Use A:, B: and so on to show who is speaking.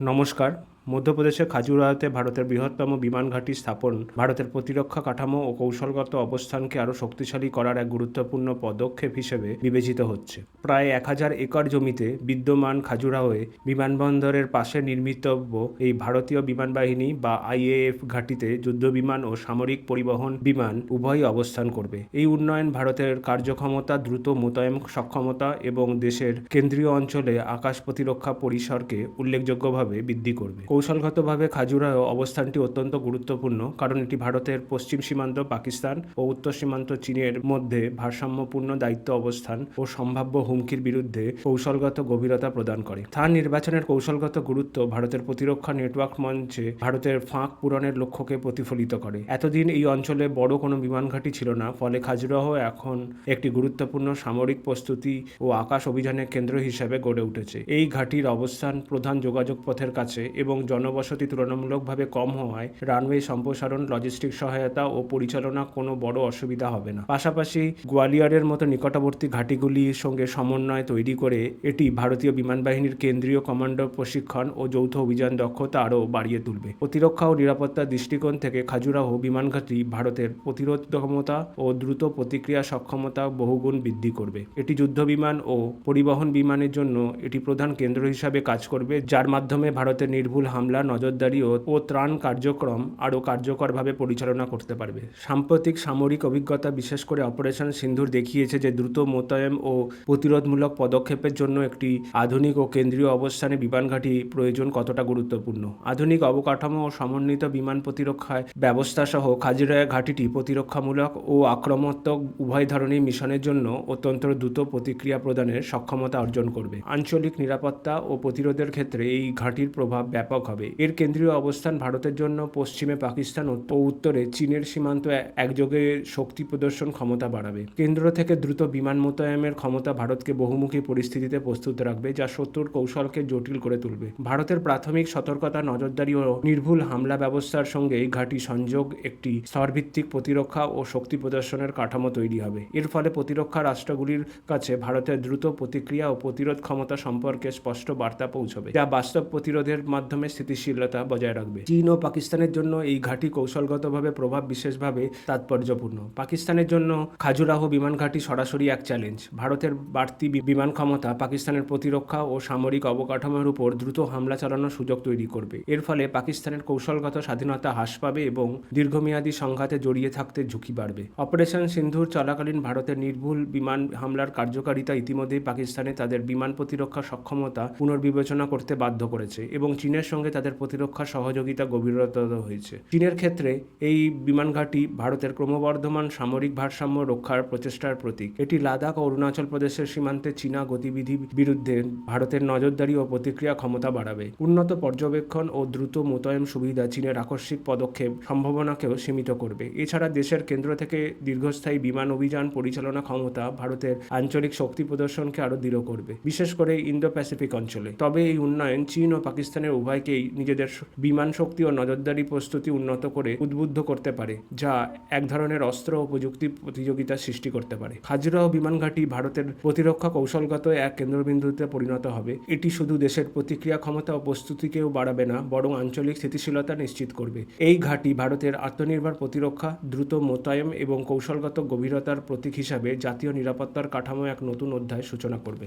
A: নমস্কার। মধ্যপ্রদেশের খাজুরাহোতে ভারতের বৃহত্তম বিমান ঘাঁটি স্থাপন, ভারতের প্রতিরক্ষা কাঠামো ও কৌশলগত অবস্থানকে আরও শক্তিশালী করার এক গুরুত্বপূর্ণ পদক্ষেপ হিসেবে বিবেচিত হচ্ছে। প্রায় এক হাজার একর জমিতে বিদ্যমান খাজুরাহোয়ে বিমানবন্দরের পাশে নির্মিতব্য এই ভারতীয় বিমান বাহিনী বা আইএএফ ঘাঁটিতে যুদ্ধবিমান ও সামরিক পরিবহন বিমান উভয়ই অবস্থান করবে। এই উন্নয়ন ভারতের কার্যক্ষমতা, দ্রুত মোতায়েন সক্ষমতা এবং দেশের কেন্দ্রীয় অঞ্চলে আকাশ প্রতিরক্ষা পরিসরকে উল্লেখযোগ্যভাবে বৃদ্ধি করবে। কৌশলগতভাবে খাজুরাহো অবস্থানটি অত্যন্ত গুরুত্বপূর্ণ, কারণ এটি ভারতের পশ্চিম সীমান্ত, পাকিস্তান ও উত্তর সীমান্ত চীনের মধ্যে ভারসাম্যপূর্ণ দায়িত্ব অবস্থান ও সম্ভাব্য হুমকির বিরুদ্ধে কৌশলগত গভীরতা প্রদান করে। স্থান নির্বাচনের কৌশলগত গুরুত্ব ভারতের প্রতিরক্ষা নেটওয়ার্ক মঞ্চে ভারতের ফাঁক পূরণের লক্ষ্যকে প্রতিফলিত করে। এতদিন এই অঞ্চলে বড় কোনো বিমান ঘাঁটি ছিল না, ফলে খাজুরাহ এখন একটি গুরুত্বপূর্ণ সামরিক প্রস্তুতি ও আকাশ অভিযানের কেন্দ্র হিসেবে গড়ে উঠেছে। এই ঘাঁটির অবস্থান প্রধান যোগাযোগ পথের কাছে এবং জনবসতি তুলনামূলকভাবে কম হওয়ায় রানওয়ে সম্প্রসারণ লজিস্টিক সহায়তা ও পরিচালনা কোনো বড় অসুবিধা হবে না। পাশাপাশি গোয়ালিয়রের মতো নিকটবর্তী ঘাঁটিগুলির সঙ্গে সমন্বয় তৈরি করে এটি ভারতীয় বিমান বাহিনীর কেন্দ্রীয় কমান্ডো, প্রশিক্ষণ ও যৌথ অভিযান দক্ষতা আরও বাড়িয়ে তুলবে। প্রতিরক্ষা ও নিরাপত্তার দৃষ্টিকোণ থেকে খাজুরাহো বিমান ঘাঁটি ভারতের প্রতিরোধ ক্ষমতা ও দ্রুত প্রতিক্রিয়া সক্ষমতা বহুগুণ বৃদ্ধি করবে। এটি যুদ্ধ বিমান ও পরিবহন বিমানের জন্য এটি প্রধান কেন্দ্র হিসাবে কাজ করবে, যার মাধ্যমে ভারতের নির্ভুল হামলা, নজরদারি ও ত্রাণ কার্যক্রম আরও কার্যকরভাবে পরিচালনা করতে পারবে। সাম্প্রতিক সামরিক অভিজ্ঞতা, বিশেষ করে অপারেশন সিন্ধুর, দেখিয়েছে যে দ্রুত মোতায়েন ও প্রতিরোধমূলক পদক্ষেপের জন্য একটি আধুনিক ও কেন্দ্রীয় অবস্থানে বিমান ঘাঁটি প্রয়োজন কতটা গুরুত্বপূর্ণ। আধুনিক অবকাঠামো ও সমন্বিত বিমান প্রতিরক্ষায় ব্যবস্থা সহ খাজিরায়া ঘাঁটিটি প্রতিরক্ষামূলক ও আক্রমণাত্মক উভয় ধরনের মিশনের জন্য অত্যন্ত দ্রুত প্রতিক্রিয়া প্রদানের সক্ষমতা অর্জন করবে। আঞ্চলিক নিরাপত্তা ও প্রতিরোধের ক্ষেত্রে এই ঘাঁটির প্রভাব ব্যাপক হবে। এর কেন্দ্রীয় অবস্থান ভারতের জন্য, পশ্চিমে পাকিস্তান ও উত্তরে চীনের সীমান্ত একযোগে শক্তি প্রদর্শন ক্ষমতা বাড়াবে। কেন্দ্র থেকে দ্রুত বিমান মোতায়েনের ক্ষমতা ভারতকে বহুমুখী পরিস্থিতিতে প্রস্তুত রাখবে, যা শত্রুর কৌশলকে জটিল করে তুলবে। ভারতের প্রাথমিক সতর্কতা, নজরদারি ও নির্ভুল হামলা ব্যবস্থার সঙ্গে ঘাঁটি সংযোগ একটি স্তরভিত্তিক প্রতিরক্ষা ও শক্তি প্রদর্শনের কাঠামো তৈরি হবে। এর ফলে প্রতিরক্ষা রাষ্ট্রগুলির কাছে ভারতের দ্রুত প্রতিক্রিয়া ও প্রতিরোধ ক্ষমতা সম্পর্কে স্পষ্ট বার্তা পৌঁছবে, যা বাস্তব প্রতিরোধের মাধ্যমে স্থিতিশীলতা বজায় রাখবে। চীন ও পাকিস্তানের জন্য এই ঘাঁটি কৌশলগতভাবে প্রভাব বিশেষভাবে তাৎপর্যপূর্ণ। পাকিস্তানের জন্য খাজুরাহো বিমান ঘাঁটি সরাসরি এক চ্যালেঞ্জ। ভারতের বাড়তি বিমান ক্ষমতা পাকিস্তানের প্রতিরক্ষা ও সামরিক অবকাঠামোর উপর দ্রুত হামলা চালানোর সুযোগ তৈরি করবে। এর ফলে পাকিস্তানের কৌশলগত স্বাধীনতা হ্রাস পাবে এবং দীর্ঘমেয়াদী সংঘাতে জড়িয়ে থাকতে ঝুঁকি বাড়বে। অপারেশন সিন্ধুর চলাকালীন ভারতের নির্ভুল বিমান হামলার কার্যকারিতা ইতিমধ্যেই পাকিস্তানে তাদের বিমান প্রতিরক্ষা সক্ষমতা পুনর্বিবেচনা করতে বাধ্য করেছে এবং চীনের সঙ্গে তাদের প্রতিরক্ষা সহযোগিতা গভীরতর হয়েছে। চীনের ক্ষেত্রে এই বিমান ঘাঁটি ভারতের ক্রমবর্ধমান সামরিক ভারসাম্য রক্ষার প্রচেষ্টার প্রতীক। এটি লাদাখ ও অরুণাচল প্রদেশের সীমান্তে চীনা গতিবিধি বিরুদ্ধে ভারতের নজরদারি ও প্রতিক্রিয়া ক্ষমতা বাড়াবে। উন্নত পর্যবেক্ষণ ও দ্রুত মোতায়েন সুবিধা চীনের আকস্মিক পদক্ষেপ সম্ভাবনাকেও সীমিত করবে। এছাড়া দেশের কেন্দ্র থেকে দীর্ঘস্থায়ী বিমান অভিযান পরিচালনা ক্ষমতা ভারতের আঞ্চলিক শক্তি প্রদর্শনকে আরও দৃঢ় করবে, বিশেষ করে ইন্দো প্যাসিফিক অঞ্চলে। তবে এই উন্নয়ন চীন ও পাকিস্তানের উভয়কেই নিজেদের বিমান শক্তি ও নজরদারি প্রস্তুতি উন্নত করে উদ্বুদ্ধ করতে পারে, যা এক ধরনের অস্ত্র ও প্রযুক্তি প্রতিযোগিতা সৃষ্টি করতে পারে। খাজুরাহ বিমান ঘাঁটি ভারতের প্রতিরক্ষা কৌশলগত এক কেন্দ্রবিন্দুতে পরিণত হবে। এটি শুধু দেশের প্রতিক্রিয়া ক্ষমতা ও প্রস্তুতিকেও বাড়াবে না, বরং আঞ্চলিক স্থিতিশীলতা নিশ্চিত করবে। এই ঘাঁটি ভারতের আত্মনির্ভর প্রতিরক্ষা, দ্রুত মোতায়েন এবং কৌশলগত গভীরতার প্রতীক হিসাবে জাতীয় নিরাপত্তার কাঠামো এক নতুন অধ্যায় সূচনা করবে।